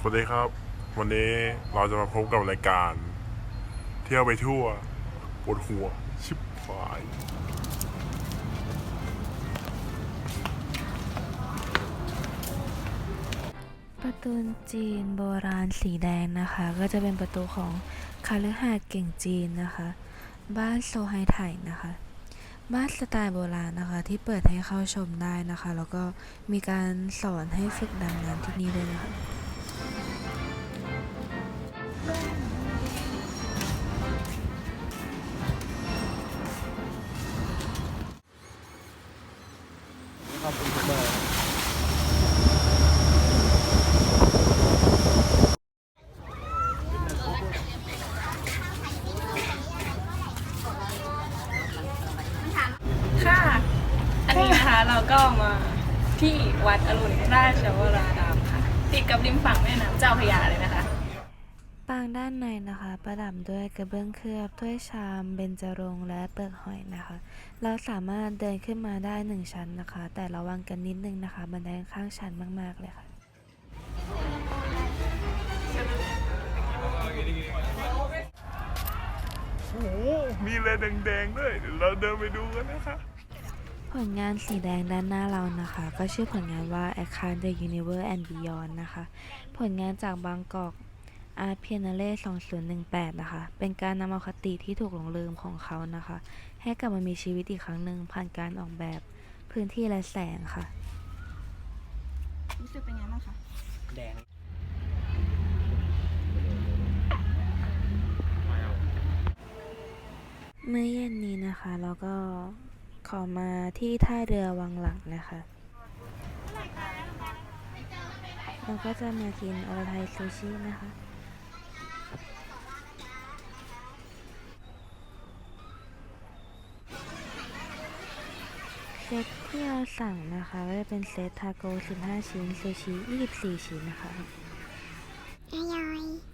สวัสดีครับ วันนี้เราจะมาพบกับรายการ เที่ยวไปทั่วปวดหัว ชิบหาย ประตูจีนโบราณสีแดงนะคะ ก็จะเป็นประตูของคาลือหาดเก่งจีนนะคะ บ้านโซไฮไถนะคะ บ้านสไตล์โบราณนะคะ ที่เปิดให้เข้าชมได้นะคะ แล้วก็มีการสอนให้ฝึกดำน้ำที่นี่ด้วยนะคะ อบคุณทุกเบอร์ค่ะ อันนี้นะคะเราก็มาที่วัดอรุณราชวรารามค่ะ ติดกับริมฝั่งแม่น้ำเจ้าพระยาเลยนะคะางด้านในนะคะ ประดับด้วยกระเบื้องเคลือบถ้วยชาม เบญจรงค์และเปลือกหอยนะคะ เราสามารถเดินขึ้นมาได้หนึ่งชั้นนะคะ แต่ระวังกันนิดนึงนะคะ บันไดค่อนข้างชันมาก ๆ เลยค่ะโอ้โหมีอะไรแดงๆด้วยเดี๋ยวเราเดินไปดูกันนะคะ ผลงานสีแดงด้านหน้าเรานะคะ ก็ชื่อผลงานว่า a c a n the Universe and Beyond นะคะ ผลงานจากบางกอก Art Biennale 2018 นะคะ เป็นการนำเอาคติที่ถูกหลงลืมของเขานะคะ ให้กลับมามีชีวิตอีกครั้งหนึ่งผ่านการออกแบบพื้นที่และแสงค่ะ รู้สึกเป็นไงบ้างคะ แดง เมื่อเย็นนี้นะคะเราก็ขอมาที่ท่าเรือวังหลังนะคะเราก็จะมากินอรไทยซูชินะคะ เซตที่เราสั่งนะคะก็จะเป็นเซตทาโก15 ชิ้นซูชิ24 ชิ้นนะคะ อร่อย